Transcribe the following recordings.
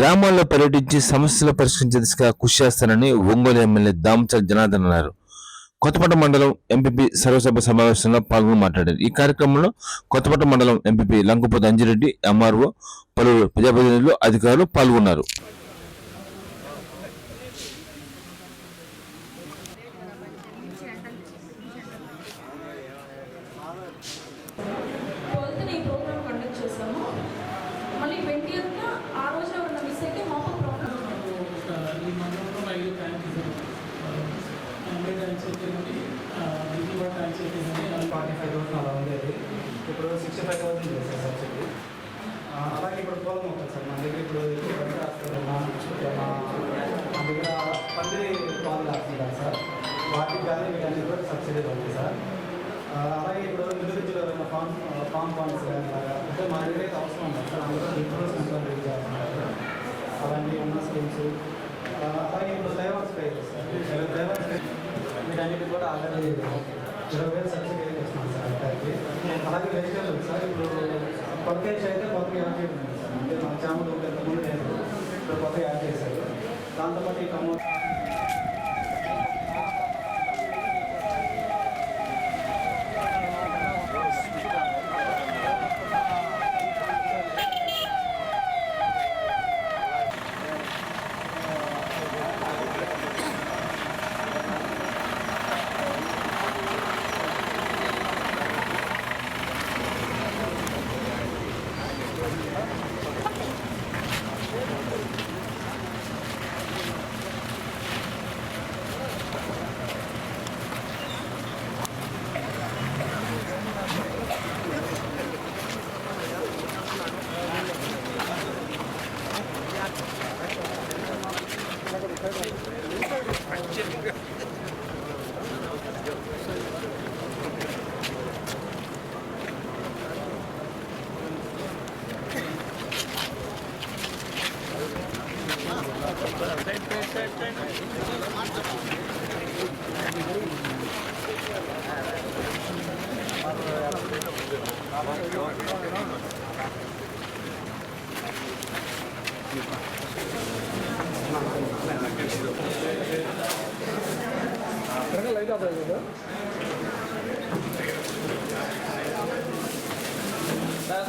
గ్రామాల్లో పర్యటించి సమస్యలు పరిష్కరించే దిశగా కృషి చేస్తానని ఒంగోలు ఎమ్మెల్యే దామచల్ జనార్దన్ అన్నారు. కొత్తపట్ట మండలం ఎంపీపీ సర్వసభ సమావేశంలో పాల్గొని మాట్లాడారు. ఈ కార్యక్రమంలో కొత్తపట్ట మండలం ఎంపీపీ లంకపోతు అంజిరెడ్డి ఎంఆర్ఓ పలువురు ప్రజాప్రతినిధులు అధికారులు పాల్గొన్నారు ట్వెల్త్ ఈ ప్రోగ్రామ్ కండక్ట్ చేసాము మళ్ళీ ట్వంటీయత్న ఆ రోజున ఉన్న మిస్ అయితే మాకు ప్రోగ్రామ్ ఈ మండలంలో ఐదు ట్యాంక్స్ ఎనభై ట్యాంక్స్ అయితేనండి ఇది కూడా ట్యాంక్స్ అయితేనండి ఫార్టీ ఫైవ్ థౌసండ్ అలా ఉండేది ఇప్పుడు సిక్స్టీ ఫైవ్ థౌసండ్ చేశారు సబ్సిడీ అలాగే ఇప్పుడు పొలం అవుతుంది సార్ మన దగ్గర ఇప్పుడు మన దగ్గర పందిరి పాలు కాస్తున్నారు సార్ వాటికి కానీ వీటన్ని కూడా సబ్సిడీ ఉంది సార్ అలాగే ఇప్పుడు ఇండివిజువల్ ఏమైనా ఫామ్ ఫామ్ ఫండ్స్ కానీ అంటే మా దగ్గర అయితే అవసరం ఉంది సార్ అందులో ఇన్సూరెన్స్ ఇంప్రూవ్మెంట్ యూజ్ చేస్తున్నారు అలాంటివి ఉన్న స్కీమ్స్ అలాగే ఇప్పుడు driver pay sir driver spray వీటన్నిటి కూడా ఆల్రెడీ ఇరవై వేలు సబ్సిడీ ఇస్తున్నాం అలాగే వెజిటేబుల్ సార్. ఇప్పుడు కొత్త అయితే కొత్త యాడ్ చేయడం సార్. అంటే మన చాములు ఇంతకుముందు లేదు ఇప్పుడు కొత్త యాడ్ చేశారు. దాంతోపాటు ఈ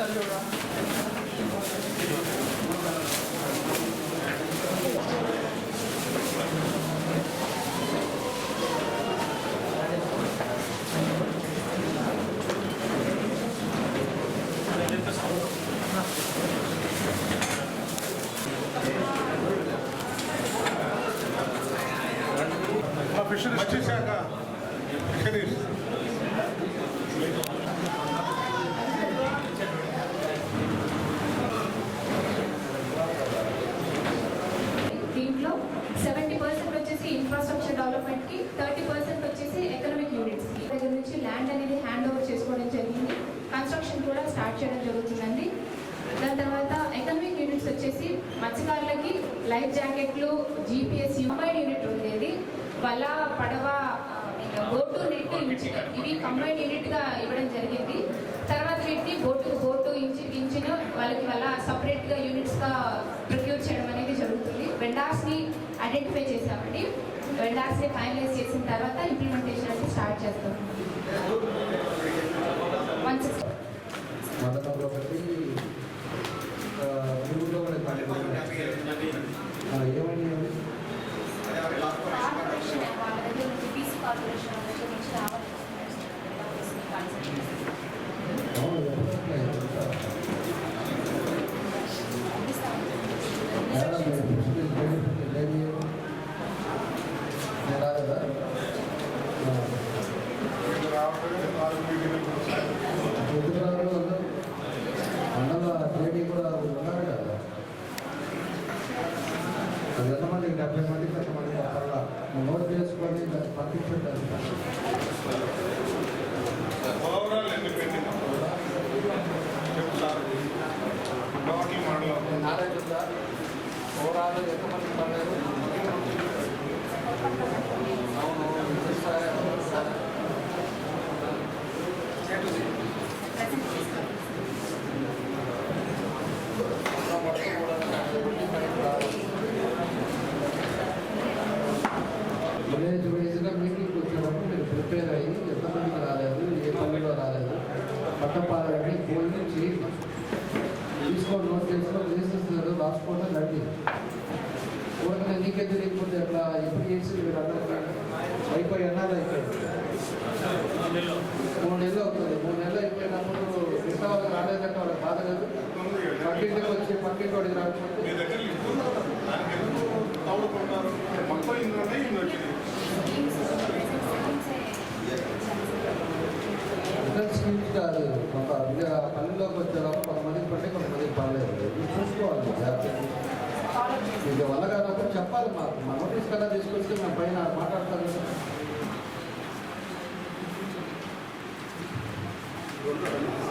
టమోటా మత్స్యశాఖ ఫిషరీస్ దీంట్లో సెవెంటీ పర్సెంట్ వచ్చేసి ఇన్ఫ్రాస్ట్రక్చర్ డెవలప్మెంట్కి థర్టీ పర్సెంట్ వచ్చేసి ఎకనామిక్ యూనిట్స్కి దగ్గర నుంచి ల్యాండ్ అనేది హ్యాండ్ ఓవర్ చేసుకోవడం జరిగింది కన్స్ట్రక్షన్ కూడా స్టార్ట్ చేయడం జరుగుతుందండి దాని తర్వాత ఎకనామిక్ యూనిట్స్ వచ్చేసి మత్స్యకారులకి లైఫ్ జాకెట్లు జీపీఎస్ కంబైన్ యూనిట్ ఉండేది వల పడవ బోటు నెట్ ఇవి కంబైన్ యూనిట్గా ఇవ్వడం జరిగింది తర్వాత వీటిని బోటు బోటు ఇంజిన్ ఇంజిన్ వాళ్ళకి వల్ల సపరేట్గా యూనిట్స్గా ప్రొక్యూర్ చేయడం అనేది జరుగుతుంది వెండార్స్ని ఐడెంటిఫై చేసామండి వెండార్స్ని ఫైనలైజ్ చేసిన తర్వాత ఇంప్లిమెంటేషన్ అనేది స్టార్ట్ చేస్తాం. వన్ ఒకటి ఆ, ఓవరాల్ ఎంతమంది పడలేదు వాళ్ళకి బాధ లేదు పక్కింటికి వచ్చి పక్కింటి వాడికి మీ రాకపోతే స్కీమ్స్ కాదు. ఒక విధ పల్లెల్లోకి వచ్చేటప్పుడు కొంతమందికి పట్టి కొంతమందికి పడలేదు. ఇది చూసుకోవాలి. జాగ్రత్తగా. మీకు వల్ల కానప్పుడు చెప్పాలి మాకు. మా నోటీస్ కదా తీసుకొస్తే మేము పైన మాట్లాడతాం. కదా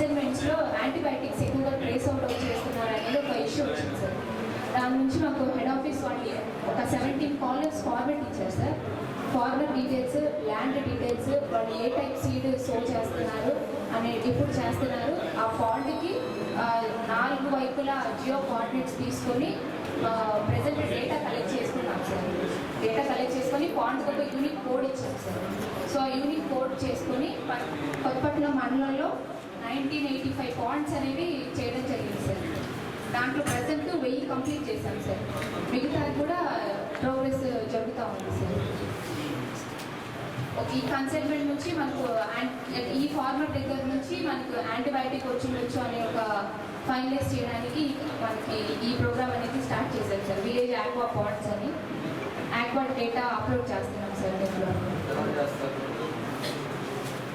ఆ యాంటీబయాటిక్స్ ఎక్కువగా ట్రేస్ అవుట్ అవుట్ చేస్తున్నారు అనేది ఒక ఇష్యూ వచ్చింది సార్ దాని నుంచి మాకు హెడ్ ఆఫీస్ వాళ్ళు ఒక సెవెంటీన్ కాలర్స్ ఫార్వర్డ్ ఇచ్చారు sir forward details land details వాళ్ళు ఏ టైప్ సీడ్ సో చేస్తున్నారు అనే ఎప్పుడు చేస్తున్నారు. ఆ ఫాల్ట్కి నాలుగు వైపులా జియో కోఆర్డినేట్స్ తీసుకొని ప్రజెంట్ డేటా కలెక్ట్ చేసుకున్నాం సార్ డేటా కలెక్ట్ చేసుకొని పాండ్కి ఒక యూనిక్ కోడ్ ఇచ్చాం సార్ సో ఆ యూనిక్ కోడ్ చేసుకొని ప- కొత్తపట్నం మండలంలో నైన్టీన్ ఎయిటీ ఫైవ్ పాయింట్స్ అనేవి చేయడం జరిగింది సార్. దాంట్లో ప్రజెంట్ వెయ్యి కంప్లీట్ చేశాం సార్. మిగతాది కూడా ప్రోగ్రెస్ జరుగుతూ ఉంది సార్. ఈ కన్సల్టెంట్ నుంచి మనకు ఈ ఫార్మర్ దగ్గర నుంచి మనకు యాంటీబయాటిక్ వచ్చిండొచ్చు అనే ఒక ఫైనలైజ్ చేయడానికి మనకి ఈ ప్రోగ్రామ్ అనేది స్టార్ట్ చేశాం సార్. విలేజ్ ఆక్వా పాయింట్స్ అని ఆక్వా డేటా అప్లోడ్ చేస్తున్నాం సార్. దీంట్లో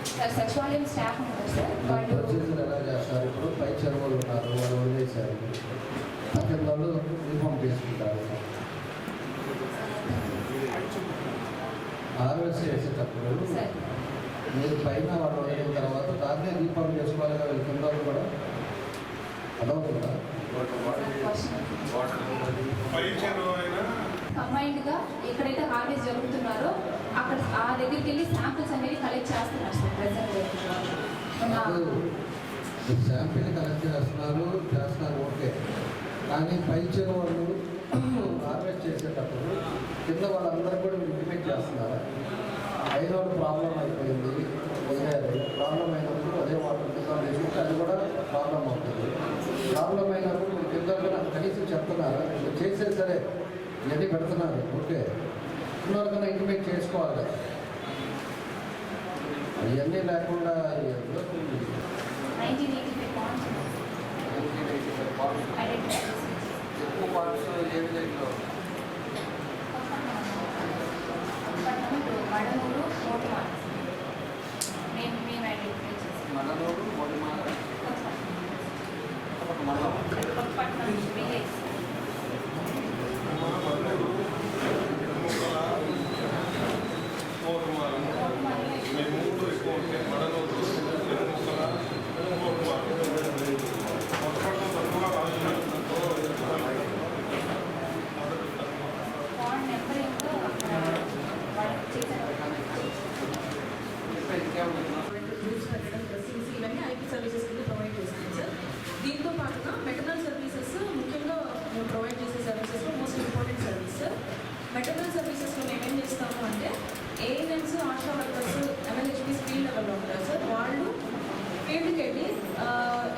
సార్ సచివాలయం స్టాఫ్ ఉన్నారు సార్ వాళ్ళు ప్రొసీజర్ ఎలా చేస్తారు? ఇప్పుడు పై చెరువులు ఉన్నారు వాళ్ళు వదిలేశారు పక్కన వాళ్ళు యూనిఫామ్ చేసుకుంటారు హార్వెస్ట్ చేసేటప్పుడు సార్ మీరు పైన వాళ్ళు వదిలిన తర్వాత దాన్నే రీఫార్మ్ చేసుకోవాలి కదా కింద కూడా? అదవుతుందా పై చెరువు అయినా కంబైన్డ్గా ఎక్కడైతే హార్వెస్ట్ జరుగుతున్నారో అక్కడ ఆ దగ్గరికి వెళ్ళి శాంపిల్స్ అనేవి కలెక్ట్ చేస్తున్నారు సార్ ప్రజెంట్ శాంపిల్ కలెక్ట్ చేస్తున్నారు చేస్తున్నారు ఓకే. కానీ పై చెరువు వాళ్ళు హార్వెస్ట్ చేసేటప్పుడు కింద వాళ్ళందరూ కూడా ఇంటిమేట్ చేస్తున్నారు? అయిన వాళ్ళు ప్రాబ్లం అయిపోయింది వదిలేరు ప్రాబ్లం అయినప్పుడు అదే వాటర్ తీసుకుంటే అది కూడా ప్రాబ్లం అవుతుంది. ప్రాబ్లం అయినప్పుడు మీరు కింద కూడా కనీసం చెప్తున్నారు? చేసే సరే. ఇవన్నీ పెడుతున్నారు. ఓకే. ఉన్నవాళ్ళకన్నా ఇంటిమేట్ చేసుకోవాలి. అవన్నీ లేకుండా ఎక్కువ పార్ట్స్ ఏ విలేజ్లో వడనూరు ఓటు మార్క్స్ మేము మేము ఐడెంటిఫై చేసాం మనలోడు మొదమాల ఒక మండలం కొత్తపట్నం విలేజ్ కోరుమారు మీ మూడు ఎక్కువ ఉంటాయి మడనూరు ఎరుముక్కల కోరుమారు కొత్తపట్నం తక్కువగా రాజులతో పాయింట్ నెంబర్ ఏంటో అక్కడ వాళ్ళకి చేశారు ఇంకా ఇంకేమన్నా గ్రూప్స్ పెట్టడం డ్రెస్సింగ్స్ ఇవన్నీ ఐపీ సర్వీసెస్ కింద ప్రొవైడ్ చేస్తుంది సార్ దీంతో పాటుగా మెటర్నల్ సర్వీసెస్ ముఖ్యంగా మేము ప్రొవైడ్ చేసే సర్వీసెస్లో most important service sir maternal సర్వీసెస్లో మేము ఏం చేస్తాము అంటే ANMs Asha workers MLHPs field లెవెల్లో ఉంటారు సార్ వాళ్ళు ఫీల్డ్కి వెళ్ళి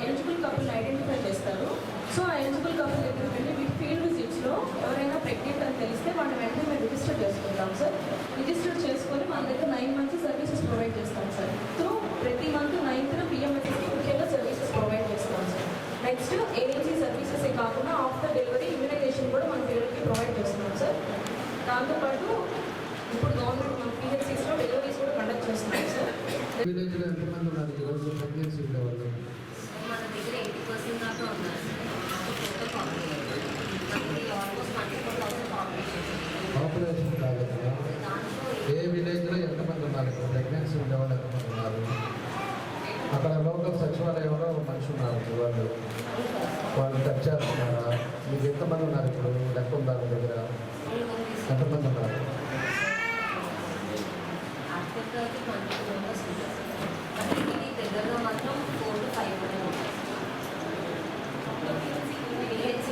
ఎలిజిబుల్ కపుల్ని ఐడెంటిఫై చేస్తారు. సో ఆ ఎలిజిబుల్ కపుల్ దగ్గరికి వెళ్ళి మీ ఫీల్డ్ విజిట్స్లో ఎవరైనా ప్రెగ్నెంట్ అని తెలిస్తే వాళ్ళని వెంటనే మేము రిజిస్టర్ చేసుకుంటాం సార్ రిజిస్టర్ చేసుకొని మన దగ్గర నైన్ మంత్స్ సర్వీసెస్ ప్రొవైడ్ చేస్తాం సార్ త్రూ ప్రతి మంత్ నైన్త్న పిఎంఎస్కి ముఖ్యంగా సర్వీసెస్ ప్రొవైడ్ చేస్తాం సార్ నెక్స్ట్ ఏఎన్సీ సర్వీసెస్ కాకుండా ఆఫ్టర్ డెలివరీ ఇమ్యునైజేషన్ కూడా మన పిల్లలకి ప్రొవైడ్ చేస్తున్నాం సార్ దాంతోపాటు ఇప్పుడు గవర్నమెంట్ మన పిహెచ్సిస్లో డెలివరీస్ కూడా కండక్ట్ చేస్తున్నాం సార్ విలేజ్లో ఎంతమంది ఉన్నారు ఈరోజు ప్రెగ్నెన్సీ ఉండేవాళ్ళు మన దగ్గర ఎయిటీ పర్సెంట్ దాకా ఉన్నారు పాపులేషన్ మనకి almost twenty four thousand population pregnancy ఉండేవాళ్ళు ఎంతమంది ఉన్నారు? అక్కడ లోకల్ సచివాలయంలో ఒక మనిషి ఉన్నారు వాళ్ళు. వాళ్ళు టచ్ చేస్తున్నారా? మీకు ఎంతమంది ఉన్నారు ఇప్పుడు? లెక్క ఉన్నారు దగ్గర? ఎంతమంది ఉన్నారు? దగ్గరలో మాత్రం ఫోర్ టు ఫైవ్ వరకు ఉంటారు విలేజ్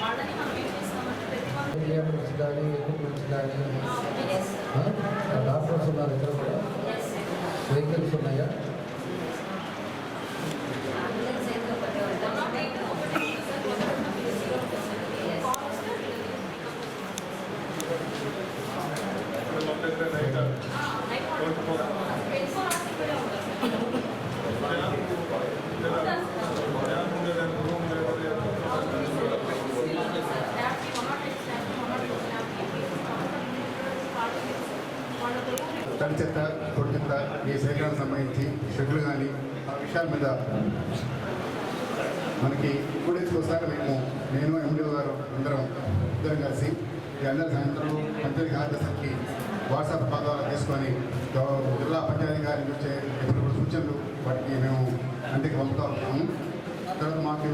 వాళ్ళని మనం ఏం చేస్తామంటే ప్రతి వాళ్ళు ఏరియా నుంచి కానీ ఎక్విప్మెంట్స్ కానీ ఎస్ డాక్టర్స్ ఉన్నారు ఇక్కడ కూడా ఎస్ వెహికల్స్ ఉన్నాయా తడి చెత్త పొడి చెత్త ఈ సేకరణకు సంబంధించి షెడ్లు కానీ ఆ విషయాల మీద మనకి ఇప్పుడు ఒకసారి మేము నేను ఎండిఓ గారు అందరం ఇద్దరం కలిసి ఈ అందరి సాయంత్రం పంచాయతీ కార్యదర్శికి వాట్సాప్ ద్వారా తీసుకొని జిల్లా పంచాయతీ గారి వచ్చే ఇప్పుడు సూచనలు వాటికి మేము ఇంటికి పంపుతా ఉన్నాము తర్వాత మాకు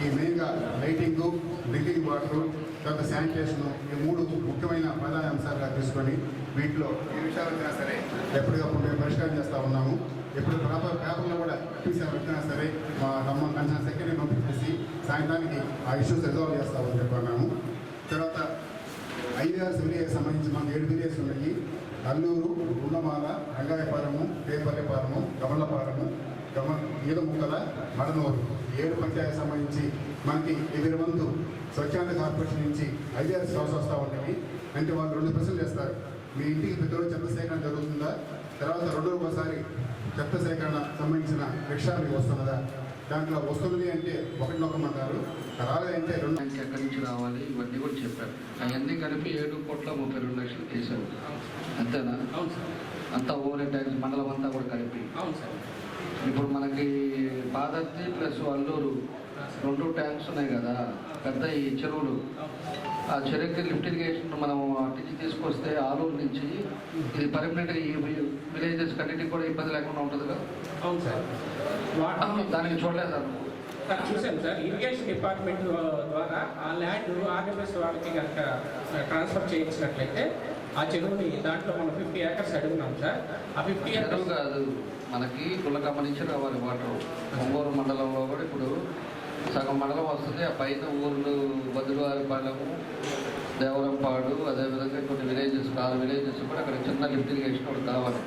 ఈ మెయిన్గా లైటింగు డ్రింకింగ్ వాటర్ తర్వాత శానిటేషన్ ఈ మూడు ముఖ్యమైన ప్రధాన అంశాలుగా తీసుకొని వీటిలో ఏ విషయాలు వచ్చినా సరే ఎప్పటికప్పుడు మేము పరిష్కారం చేస్తూ ఉన్నాము. ఎప్పుడు పేపర్ పేపర్లో కూడా చూసే వచ్చినా సరే మా తమ్మ కంచిన సెక్రటరీ పంపించేసి సాయంత్రానికి ఆ ఇష్యూస్ రిజాల్వ్ చేస్తామని చెప్పన్నాము. తర్వాత ఐవీఆర్స్ విలేజ్ సంబంధించి మాకు ఏడు విలేజ్ ఉన్నాయి. అల్లూరు గుండమాల రంగాయపాలెము పేపల్లెపాలెము గమలపాలెము గమ ఈదముక్కల మడనూరు ఏడు పంచాయతీ సంబంధించి మనకి ఎదురు మందు స్వచ్ఛంద కార్పొరేషన్ నుంచి ఐవీఆర్స్ హౌస్ వస్తూ ఉంటాయి. అంటే వాళ్ళు రెండు ప్రశ్నలు చేస్తారు. మీ ఇంటికి ప్రతిరోజు చెత్త సేకరణ జరుగుతుందా తర్వాత రెండు ఒకసారి చెత్త సేకరణ సంబంధించిన రిక్షా మీకు వస్తున్నదా దాంట్లో వస్తున్నది అంటే ఒకటి నొక్కమంటారు రాలేదంటే రెండు ఎక్కడి నుంచి రావాలి? ఇవన్నీ కూడా చెప్పారు. అవన్నీ కలిపి ఏడు కోట్ల ముప్పై రెండు లక్షలు చేశారు. అంతేనా? అవును సార్. అంతా ఓవర్ ట్యాక్స్ మండలం అంతా కూడా కలిపి. అవును సార్. ఇప్పుడు మనకి పాదర్తి ప్లస్ అల్లూరు రెండు ట్యాంక్స్ ఉన్నాయి కదా. పెద్ద ఈ చెరువులు. ఆ చెరువుకి లిఫ్ట్ ఇరిగేషన్ మనం అటు నుంచి తీసుకొస్తే ఆలూరు నుంచి ఇది పర్మనెంట్గా ఈ విలేజెస్ కన్నిటికి కూడా ఇబ్బంది లేకుండా ఉంటుంది కదా. అవును సార్. దానికి చూడలేదు సార్. సార్ చూసాం సార్. ఇరిగేషన్ డిపార్ట్మెంట్ ద్వారా ఆ ల్యాండ్ ఆర్డబ్ల్యూఎస్ వాళ్ళకి కనుక ట్రాన్స్ఫర్ చేయించినట్లయితే ఆ చెరువుని దాంట్లో మనం ఫిఫ్టీ ఏకర్స్ అడుగున్నాం సార్. ఆ ఫిఫ్టీ ఏకర్స్ కాదు. మనకి గుల్లకమ్మ నుంచి రావాలి వాటర్. ఒంగోలు మండలంలో కూడా ఇప్పుడు సగం మండలం వస్తుంది. ఆ పైన ఊర్లు బదులువారిపాలెము దేవరంపాడు అదేవిధంగా కొన్ని విలేజెస్ ఆరు విలేజెస్ కూడా అక్కడ చిన్న లిఫ్ట్ ఇరిగేషన్ ఒకటి కావాలి.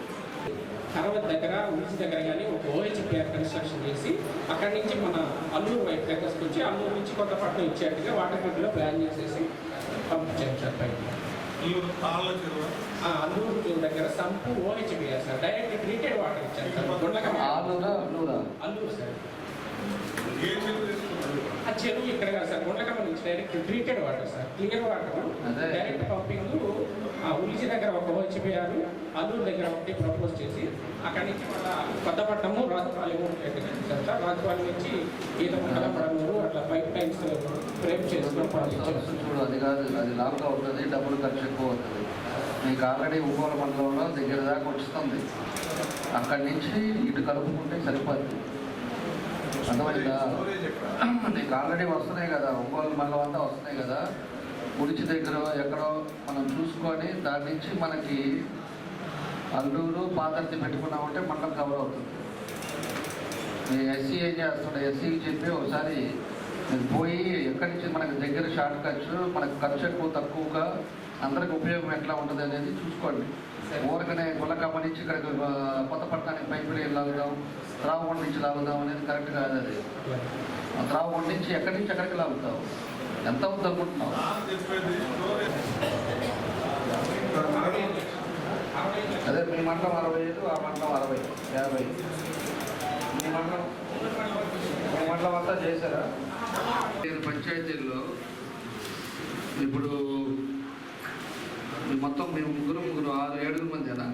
తర్వాత దగ్గర ఉడిసి దగ్గర కానీ ఒక ఓహెచ్పిఆర్ కన్స్ట్రక్షన్ చేసి అక్కడి నుంచి మన అల్లూరు వైపు దగ్గరకు వచ్చి అల్లూరు నుంచి కొత్తపట్నం ఇచ్చేట్టుగా వాటర్ గ్రిడ్లో ప్లాన్ చేసేసి పంపించాం సార్ పైకి అల్లూరు దగ్గర sump OHPR sir. Direct treated water ఇచ్చారు సార్. అల్లూరా అల్లూరు. సార్. ఆ చెరువు ఇక్కడ కాదు సార్ గుండ్లకమ్మ నుంచి direct treated water sir. Clear water. అదే. డైరెక్ట్ పంపింగ్ ఆ ఉలిచి దగ్గర ఒక ఓహెచ్పిఆర్ అల్లూరు దగ్గర ఒకటి ప్రపోజ్ చేసి అక్కడి నుంచి మళ్ళా కొత్తపట్నము రాజపాలెము సార్ సార్. రాజపాలెం నుంచి ఈత ముందల పడమూరు అట్లా పైప్ లైన్స్ ఫ్రేమ్ చేసుకుని చూడు అది కాదు అది లాభంగా అవుతుంది డబ్బులు ఖర్చు ఎక్కువ అవుతుంది. మీకు ఆల్రెడీ ఒంగోలు మండలంలో దగ్గర దాకా వస్తుంది అక్కడి నుంచి ఇటు కలుపుకుంటే ఎక్కడ నీకు ఆల్రెడీ వస్తున్నాయి కదా ఒంగోలు మండలం అంతా వస్తున్నాయి కదా. ఉడిచి దగ్గర ఎక్కడో మనం చూసుకొని దాని నుంచి మనకి అల్లూరు పాతర్తి పెట్టుకున్నామంటే మండలం కవర్ అవుతుంది. మీ ఎస్సీ ఏం చేస్తుండే? ఎస్సీకి చెప్పి ఒకసారి మీరు పోయి ఎక్కడి నుంచి మనకి దగ్గర షార్ట్ ఖర్చు మనకు ఖర్చు ఎక్కువ తక్కువగా అందరికి ఉపయోగం ఎట్లా ఉంటుంది అనేది చూసుకోండి. ఊరకనే గుల్లకమ్మ నుంచి ఇక్కడికి కొత్త కొత్తపట్నానికి పైపు లాగుదాం త్రావుగొండ నుంచి లాగుదాం అనేది కరెక్ట్ కాదు అది. ఆ నుంచి ఎక్కడి నుంచి ఎక్కడికి లాగుతావు? ఎంత అవుతుంది అనుకుంటున్నావు అదే మీ మండలం అరవై ఐదు ఆ మండలం అరవై యాభై. మీ మండలం మీ మండలం అంతా చేశారా? నేను పంచాయతీల్లో ఇప్పుడు మొత్తం మేము ముగ్గురు ముగ్గురు ఆరు ఏడుగురు మందేనా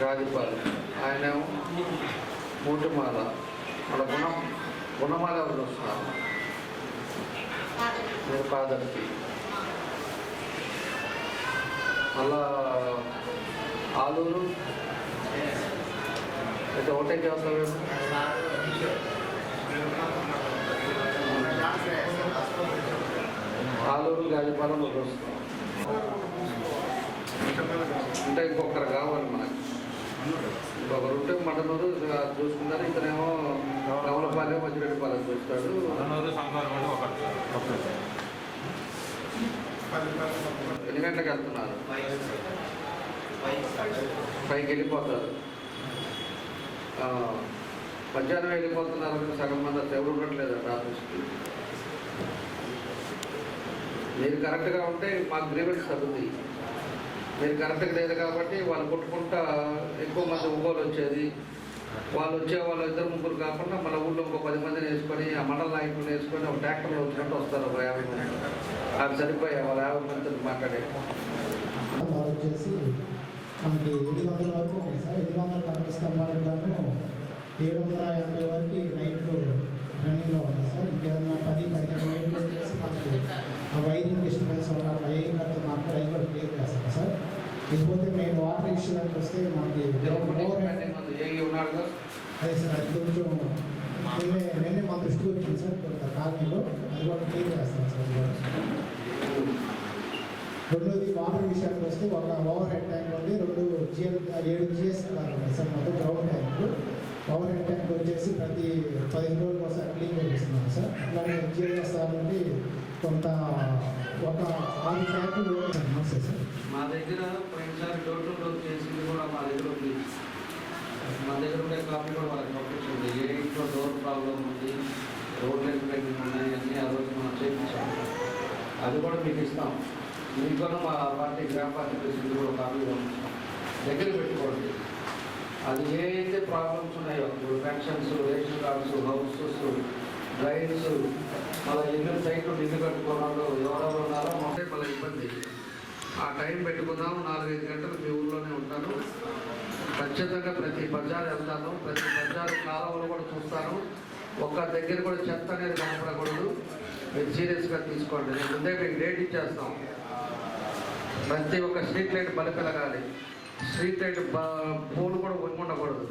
రాజపాల్. ఆయన మూటిమాల. మన గుణ గుణమాల ఎవరు వస్తున్నారు? మీరు మళ్ళా ఆలూరు? అయితే ఒకటే చేస్తాం ఆలూరు గాజుపాలెం వస్తాం అంటే ఇంకొకరు కావాలి మనకి. ఇంకొకరు ఉంటే మటనూరు చూసుకున్నారు ఇతనేమో కమలపాలెం వజ్రెడ్డిపాలెం చూస్తాడు. ఎన్ని గంటలకు వెళ్తున్నారు? పైకి వెళ్ళిపోతారు. ఆ, మధ్యాహ్నం వెళ్ళిపోతున్నారు సగం మంది అసలు ఎవరు ఉండట్లేదు ఆఫీస్కి మీరు కరెక్ట్గా ఉంటే మాకు గ్రీవెన్స్ తగ్గుతుంది మీరు కరెక్ట్గా లేదు కాబట్టి వాళ్ళు కొట్టుకుంటా ఎక్కువ మంది ఒంగోలు వచ్చేది. వాళ్ళు వచ్చే వాళ్ళు ఇద్దరు ముగ్గురు కాకుండా మన ఊళ్ళో ఇంకో పది మందిని వేసుకొని ఆ మండల నాయకులు వేసుకొని ఒక ట్రాక్టర్లో వచ్చినట్టు వస్తారు ఒక యాభై మంది. అవి సరిపోయా? వాళ్ళ యాభై మందితో మాట్లాడే. మనకి ఎనిమిది వందల వరకు ఉన్నాయి సార్ ఎనిమిది వందల కరెంట్ ఏడు వందల యాభై వరకు నైట్లు రన్నింగ్లో ఉన్నాయి సార్ ఇంకేదన్నా పది పదిహేను నైట్లు వచ్చేసి మనకి ఆ వైరింగ్ డిస్టర్బెన్స్ వల్ల వైరింగ్ అవి కూడా క్లియర్ చేస్తాం సార్? ఇకపోతే మేము వాటర్ ఇష్యూలకు వస్తే మనకి అదే సార్ అది కొంచెం నిన్నే నిన్నే మా దృష్టికి వచ్చింది సార్ కొంత కాలనీలో అది కూడా క్లియర్ చేస్తాం సార్. రెండోది వాటర్ విషయానికి వస్తే ఒక ఓవర్ హెడ్ ట్యాంక్ ఉంది రెండు జిఎల్ ఏడు జిఎస్ ఉన్నాయి సార్ మొత్తం గ్రౌండ్ ట్యాంక్. పవర్ హెడ్ వచ్చేసి ప్రతి పదిహేను రోజులకు ఒకసారి క్లీన్ చేస్తున్నాం సార్. అలాగే జిఎల్ఎస్ నుండి కొంత ఒక ఆరు ట్యాంకులు నమస్తే సార్. మా దగ్గర పోయినసారి డోర్ టు డోర్ చేసింది కూడా మా దగ్గర ఉంది. మా దగ్గర ఉండే కాపీ కూడా వాళ్ళకి పంపించింది ఏ ఇంట్లో డోర్ ప్రాబ్లం ఉంది రోడ్ లైన్ బ్రేకింగ్ ఉన్నాయి అన్నీ ఆ రోజు మనం చేయించాము అది కూడా మీకు ఇస్తాం. మీకు కూడా మా పార్టీ గ్రామ పార్టీ ప్రెసిడెంట్ కూడా కాపీ పంపిస్తాం. దగ్గర పెట్టుకోండి. అది ఏ అయితే ప్రాబ్లమ్స్ ఉన్నాయో ఇప్పుడు pensions ration cards houses drains మళ్ళీ ఇల్లు సైట్లు ఇల్లు కట్టుకున్న ఎవరెవరు ఉన్నారో మొత్తం మళ్ళీ ఇబ్బంది. ఆ టైం పెట్టుకుందాం నాలుగైదు గంటలు మీ ఊళ్ళోనే ఉంటాను. ఖచ్చితంగా ప్రతి బజార్ వెళ్తాను. ప్రతి బజార్ కాలువలు కూడా చూస్తాను. ఒక్క దగ్గర కూడా చెత్త అనేది కనపడకూడదు. మీరు సీరియస్గా తీసుకోండి. నేను ముందే మీకు డేట్ ఇచ్చేస్తాం ప్రతి ఒక్క స్ట్రీట్ లైట్ బలి పెరగాలి స్ట్రీట్ లైట్ పోలు కూడా ఉండకూడదు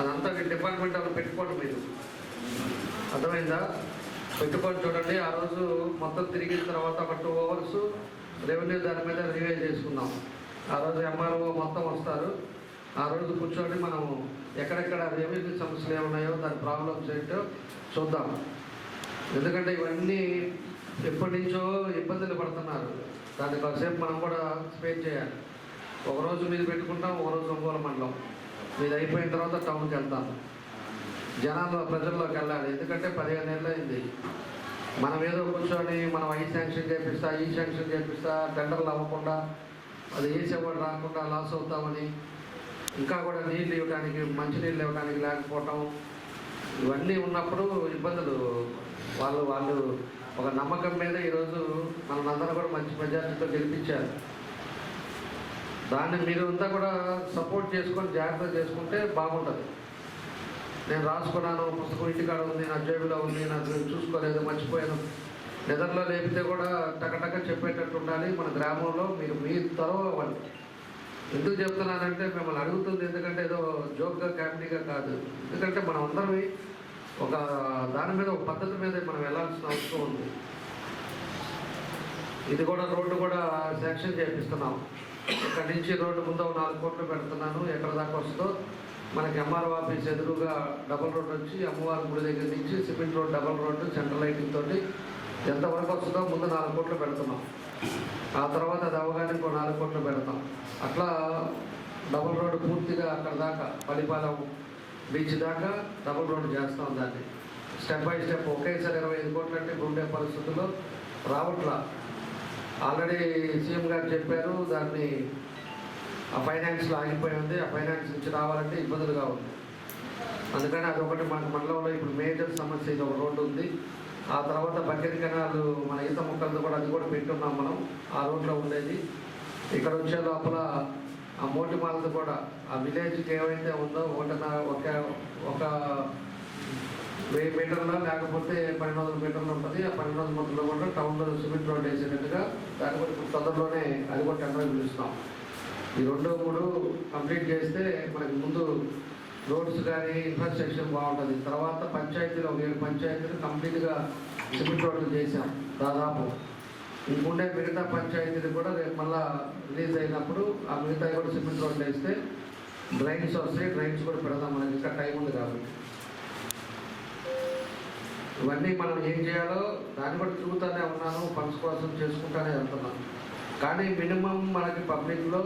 అదంతా డిపార్ట్మెంట్ వాళ్ళు పెట్టుకోండి మీరు. అర్థమైందా? పెట్టుకొని చూడండి ఆ రోజు మొత్తం తిరిగిన తర్వాత ఒక టూ అవర్స్ రెవెన్యూ దాని మీద రివైవ్ చేసుకుందాం. ఆ రోజు ఎంఆర్ఓ మొత్తం వస్తారు. ఆ రోజు కూర్చొని మనం ఎక్కడెక్కడ రెవెన్యూ సమస్యలు ఏమున్నాయో దాని ప్రాబ్లమ్స్ ఏంటో చూద్దాం. ఎందుకంటే ఇవన్నీ ఎప్పటి నుంచో ఇబ్బందులు పడుతున్నారు. దాన్ని కొంతసేపు మనం కూడా స్పేర్ చేయాలి. ఒకరోజు మీద పెట్టుకుంటాం ఒకరోజు ఒంగోలు మండలం. మీద అయిపోయిన తర్వాత టౌన్కి వెళ్తాం. జనాల్లో ప్రజల్లోకి వెళ్ళాలి. ఎందుకంటే పదిహేను నెలలు అయింది. మనం ఏదో కూర్చొని మనం ఐ శాంక్షన్ చేపిస్తా ఈ శాంక్షన్ చేపిస్తా టెండర్లు అవ్వకుండా అది వేసేవాడు రాకుండా లాస్ అవుతామని ఇంకా కూడా నీళ్ళు ఇవ్వడానికి మంచినీళ్ళు ఇవ్వడానికి లేకపోవటం ఇవన్నీ ఉన్నప్పుడు ఇబ్బందులు. వాళ్ళు వాళ్ళు ఒక నమ్మకం మీద ఈరోజు మనందరూ కూడా మంచి మెజార్టీతో గెలిపించారు. దాన్ని మీరు అంతా కూడా సపోర్ట్ చేసుకొని జాగ్రత్త చేసుకుంటే బాగుంటుంది. నేను రాసుకున్నాను పుస్తకం ఇంటికాడ ఉంది నా జేబులో ఉంది నాకు చూసుకోలేదు మర్చిపోయాను. నిద్రలో లేపితే కూడా టకటక చెప్పేటట్టు ఉండాలి మన గ్రామంలో. మీరు మీ త్వరవ అవ్వండి. ఎందుకు చెప్తున్నానంటే మిమ్మల్ని అడుగుతుంది ఎందుకంటే ఏదో జోక్గా కామెడీగా కాదు. ఎందుకంటే మనం అందరం ఒక దాని మీద ఒక పద్ధతి మీద మనం వెళ్ళాల్సిన అవసరం ఉంది. ఇది కూడా రోడ్డు కూడా శాంక్షన్ చేపిస్తున్నాం. ఇక్కడి నుంచి రోడ్డు ముందు ఒక నాలుగు కోట్లు పెడుతున్నాను. ఎక్కడ దాకా వస్తుందో మనకి ఎంఆర్ఓ ఆఫీస్ ఎదురుగా డబుల్ రోడ్ వచ్చి అమ్మవారి గుడి దగ్గర నుంచి cement road double road central lighting తోటి ఎంతవరకు వస్తుందో ముందు నాలుగు కోట్లు పెడుతున్నాం. ఆ తర్వాత అది అవగానే ఇంకో నాలుగు కోట్లు పెడతాం. అట్లా డబుల్ రోడ్డు పూర్తిగా అక్కడ దాకా పలిపాలెం బీచ్ దాకా డబుల్ రోడ్డు చేస్తాం దాన్ని. స్టెప్ బై స్టెప్ ఒకేసారి ఇరవై ఐదు కోట్లు అంటే ఉండే పరిస్థితుల్లో రావట్లా. ఆల్రెడీ సీఎం గారు చెప్పారు దాన్ని ఆ ఫైనాన్స్లో ఆగిపోయి ఉంది. ఆ ఫైనాన్స్ నుంచి రావాలంటే ఇబ్బందులుగా ఉంది. అందుకని అదొకటి మన మండలంలో ఇప్పుడు మేజర్ సమస్య ఇది ఒక రోడ్డు ఉంది. ఆ తర్వాత బకెట్ కెనాలు మన ఈత ముక్కలతో కూడా అది కూడా పెట్టున్నాం మనం ఆ రోడ్లో ఉండేది. ఇక్కడ వచ్చే లోపల ఆ మోటిమాలతో కూడా ఆ విలేజ్కి ఏమైతే ఉందో ఒకట ఒక ఒక వెయ్యి మీటర్ల లేకపోతే పన్నెండు వందల మీటర్లు ఉంటుంది. ఆ పన్నెండు వందల మీటర్లు కూడా టౌన్లో సిమెంట్ రోడ్ వేసేటట్టుగా లేకపోతే తొందరలోనే అది కూడా టెండర్ పిలుస్తాం. ఈ రెండో మూడు కంప్లీట్ చేస్తే మనకి ముందు రోడ్స్ కానీ ఇన్ఫ్రాస్ట్రక్చర్ బాగుంటుంది. తర్వాత పంచాయతీలు ఒక ఏడు పంచాయతీలు కంప్లీట్గా సిమెంట్ రోడ్లు చేసాం దాదాపు. ఇంకుండే మిగతా పంచాయతీలు కూడా రేపు మళ్ళా రిలీజ్ అయినప్పుడు ఆ మిగతా కూడా సిమెంట్ రోడ్లు వేస్తే డ్రైన్స్ వస్తాయి. డ్రైన్స్ కూడా పెడదాం మనకి. ఇంకా టైం ఉంది కాబట్టి. ఇవన్నీ మనం ఏం చేయాలో దాన్ని కూడా తిరుగుతూనే ఉన్నాను ఫండ్స్ కోసం చేసుకుంటానే వెళ్తున్నాను. కానీ మినిమం మనకి పబ్లిక్లో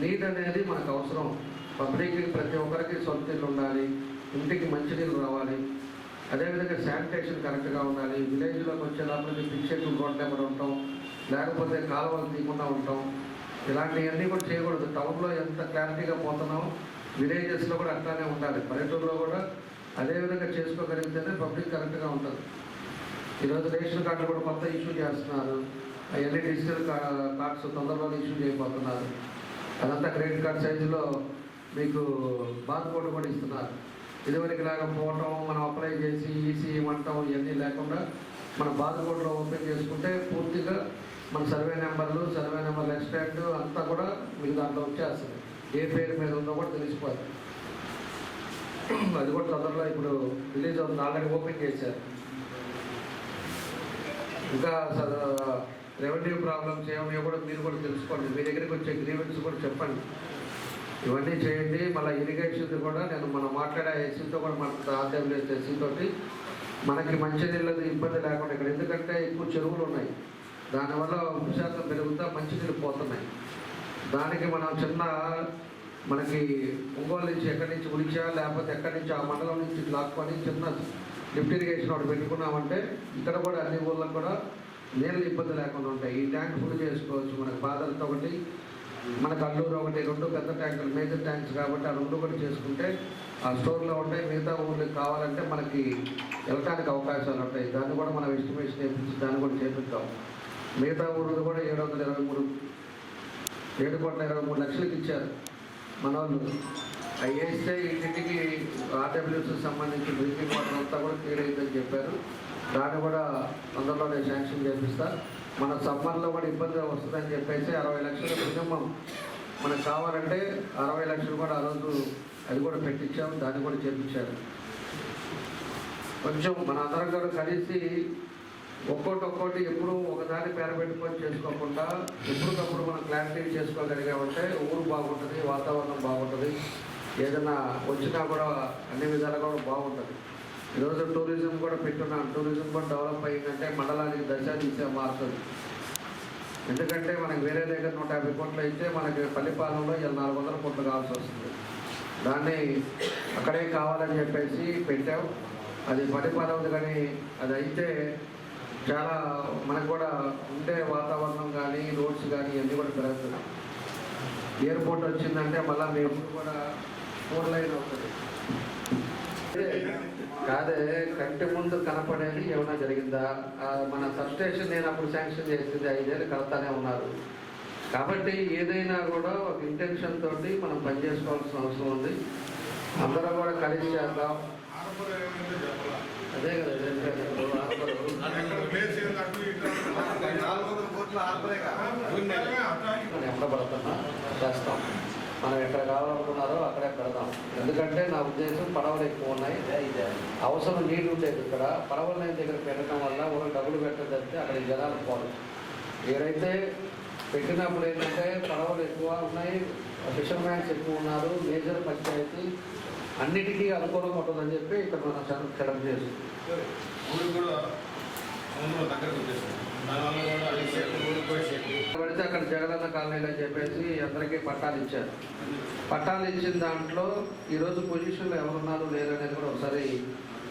నీట్ అనేది మనకు అవసరం. పబ్లిక్కి ప్రతి ఒక్కరికి సొంత నీళ్ళు ఉండాలి ఇంటికి మంచినీళ్ళు రావాలి. అదేవిధంగా శానిటేషన్ కరెక్ట్గా ఉండాలి. విలేజ్లోకి వచ్చే లోపల పిచ్చెట్లు రోడ్ల ఉంటాం లేకపోతే కాలువలు తీయకుండా ఉంటాం. ఇలాంటివన్నీ కూడా చేయకూడదు. టౌన్లో ఎంత క్లారిటీగా పోతున్నాం విలేజెస్లో కూడా అట్లానే ఉండాలి. పల్లెటూరులో కూడా అదేవిధంగా చేసుకోగలిగితేనే పబ్లిక్ కరెక్ట్గా ఉంటుంది. ఈరోజు రేషన్ కార్డులు కూడా కొత్త ఇష్యూ చేస్తున్నారు. అవన్నీ డిజిటల్ కా- కార్డ్స్ తొందరలోనే ఇష్యూ చేయబోతున్నారు. అదంతా క్రెడిట్ కార్డ్ సైజులో మీకు బార్ కోడ్ కూడా ఇస్తున్నారు. ఇదివరకు లాగా పోవటం మనం అప్లై చేసి ఈసీ ఇవ్వటం ఇవన్నీ లేకుండా మన బార్ కోడ్లో ఓపెన్ చేసుకుంటే పూర్తిగా మన సర్వే నెంబర్లు సర్వే నెంబర్లు ఎక్స్ట్రాక్ట్ అంతా కూడా మీకు దాంట్లో వచ్చేస్తుంది. ఏ పేరు మీద ఉందో కూడా తెలిసిపోతుంది అది కూడా తొందరలో ఇప్పుడు రిలీజ్ అవుతుంది. ఆల్రెడీ ఓపెన్ చేశారు. ఇంకా రెవెన్యూ ప్రాబ్లమ్స్ ఏమో కూడా మీరు కూడా తెలుసుకోండి. మీ దగ్గరికి వచ్చే గ్రీవెన్స్ కూడా చెప్పండి. ఇవన్నీ చేయండి. మళ్ళీ ఇరిగేషన్ కూడా నేను మనం మాట్లాడే ఎస్సీతో కూడా మన సాధ్యం లేదు ఎస్సీతో మనకి మంచి నీళ్ళది ఇబ్బంది లేకుండా ఇక్కడ. ఎందుకంటే ఎక్కువ చెరువులు ఉన్నాయి. దానివల్ల ఉప్పు శాతం పెరుగుతా మంచి నీళ్ళు పోతున్నాయి. దానికి మనం చిన్న మనకి ఒంగోలు నుంచి ఎక్కడి నుంచి ఉడిచా లేకపోతే ఎక్కడి నుంచి ఆ మండలం నుంచి లాక్కొని చిన్న లిఫ్ట్ ఇరిగేషన్ ఒకటి పెట్టుకున్నామంటే ఇక్కడ కూడా అన్ని ఊళ్ళకు కూడా నీళ్ళు ఇబ్బంది లేకుండా ఉంటాయి. ఈ ట్యాంక్ ఫుల్ చేసుకోవచ్చు మనకి. బాధలతో ఒకటి మనకు అల్లూరు ఒకటి రెండు పెద్ద ట్యాంకులు మేజర్ ట్యాంక్స్ కాబట్టి ఆ రెండు కూడా చేసుకుంటే ఆ స్టోర్లో ఉంటాయి. మిగతా ఊళ్ళకి కావాలంటే మనకి వెళ్ళటానికి అవకాశాలు ఉంటాయి. దాన్ని కూడా మనం ఎస్టిమేషన్ చేయించి దాన్ని కూడా చేపిద్దాం. మిగతా ఊళ్ళు కూడా ఏడు వందల ఇరవై మూడు ఏడు కోట్ల ఇరవై మూడు లక్షలకు ఇచ్చారు. మన వాళ్ళు అవి వేస్తే ఇంటింటికి సంబంధించి డ్రింకింగ్ వాటర్ అంతా కూడా క్లియర్ అయిందని చెప్పారు. దాన్ని కూడా తొందరలోనే శాంక్షన్ చేపిస్తా. మన సమ్మర్లో కూడా ఇబ్బంది వస్తుందని చెప్పేసి అరవై లక్షలు మినిమం మనకు కావాలంటే అరవై లక్షలు కూడా ఆ రోజు అది కూడా పెట్టించాము దాన్ని కూడా చేపించారు. కొంచెం మన అందరం కూడా కలిసి ఒక్కోటి ఒక్కోటి ఎప్పుడు ఒకదాని పేర పెట్టుకొని చేసుకోకుండా ఎప్పటికప్పుడు మనం క్లారిటీ చేసుకోగలిగామంటే ఊరు బాగుంటుంది వాతావరణం బాగుంటుంది. ఏదైనా వచ్చినా కూడా అన్ని విధాలుగా కూడా బాగుంటుంది. ఈరోజు టూరిజం కూడా పెట్టున్నాం టూరిజం కూడా డెవలప్ అయ్యిందంటే మండలానికి దశ దిశ మారుతుంది. ఎందుకంటే మనకి వేరే దగ్గర నూట యాభై కోట్లు అయితే మనకి పల్లిపాలెంలో ఇలా నాలుగు వందల కోట్లు కావాల్సి వస్తుంది. దాన్ని అక్కడే కావాలని చెప్పేసి పెట్టాం. అది పల్లిపాలెం ఉంది కానీ అది అయితే చాలా మనకు కూడా ఉండే వాతావరణం కానీ రోడ్స్ కానీ ఇవన్నీ కూడా పెరుగుతుంది ఎయిర్పోర్ట్ వచ్చిందంటే మళ్ళీ మేము కూడా ఫోర్ లైన్ అవుతుంది. కాదే కంటి ముందు కనపడేది ఏమైనా జరిగిందా? మన సబ్స్టేషన్ నేను అప్పుడు శాంక్షన్ చేసింది ఐదేళ్ళు కడతానే ఉన్నారు. కాబట్టి ఏదైనా కూడా ఒక ఇంటెన్షన్ తోటి మనం పనిచేసుకోవాల్సిన అవసరం ఉంది. అందరూ కూడా కలిసి చేద్దాం. అదే కదా చేస్తాం. మనం ఎక్కడ కావాలనుకున్నారో అక్కడే పెడదాం ఎందుకంటే నా ఉద్దేశం పడవలు ఎక్కువ ఉన్నాయి. అవసరం నీళ్ళు ఉండేది ఇక్కడ. పడవల దగ్గర పెట్టడం వల్ల ఒక డబ్బులు పెట్టదంటే అక్కడ జనాలు పోదు ఏదైతే పెట్టినప్పుడు ఏంటంటే పడవలు ఎక్కువ ఉన్నాయి ఫిషర్ మ్యాన్స్ ఎక్కువ ఉన్నారు మేజర్ పంచాయతీ అన్నిటికీ అనుకూలంగా ఉంటుందని చెప్పి ఇక్కడ మనం సెలెక్ట్ చేస్తాం అది సేపు పడితే అక్కడ జగనన్న కాలనీలు అని చెప్పేసి అందరికీ పట్టాలు ఇచ్చారు. పట్టాలు ఇచ్చిన దాంట్లో ఈరోజు పొజిషన్లో ఎవరున్నారు లేరు అనేది కూడా ఒకసారి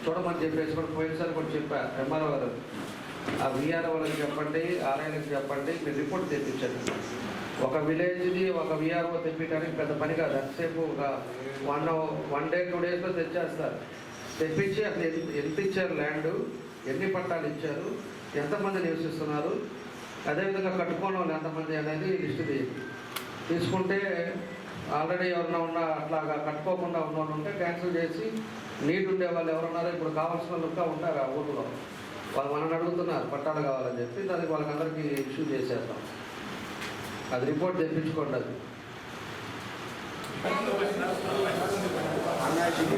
చూడమని చెప్పేసి కూడా పోయినసారి కూడా చెప్పారు ఎంఆర్ఓ గారు. ఆ విఆర్ఓ వాళ్ళకి చెప్పండి ఆర్ఐలకు చెప్పండి మీరు రిపోర్ట్ తెప్పించండి. ఒక విలేజ్ది ఒక విఆర్ఓ తెప్పించడానికి పెద్ద పని కాదు. ఎంతసేపు ఒక వన్ వన్ డే టూ డేస్లో తెచ్చేస్తారు. తెప్పించి అసలు ఎంత- ఇచ్చారు ల్యాండ్ ఎన్ని పట్టాలు ఇచ్చారు ఎంతమంది నివసిస్తున్నారు అదేవిధంగా కట్టుకోవడం వాళ్ళు ఎంతమంది అనేది లిస్ట్ తీయండి. తీసుకుంటే ఆల్రెడీ ఎవరన్నా ఉన్న అట్లాగా కట్టుకోకుండా ఉన్నవాళ్ళు ఉంటే క్యాన్సిల్ చేసి నీట్ ఉండే వాళ్ళు ఎవరున్నారో ఇప్పుడు కావాల్సిన వాళ్ళు ఇంకా ఉంటారు ఆ ఊర్లో. వాళ్ళు మనల్ని అడుగుతున్నారు పట్టాలు కావాలని చెప్పి దానికి వాళ్ళకందరికీ ఇష్యూ చేసేస్తాం అది రిపోర్ట్ తెప్పించుకోండి అది.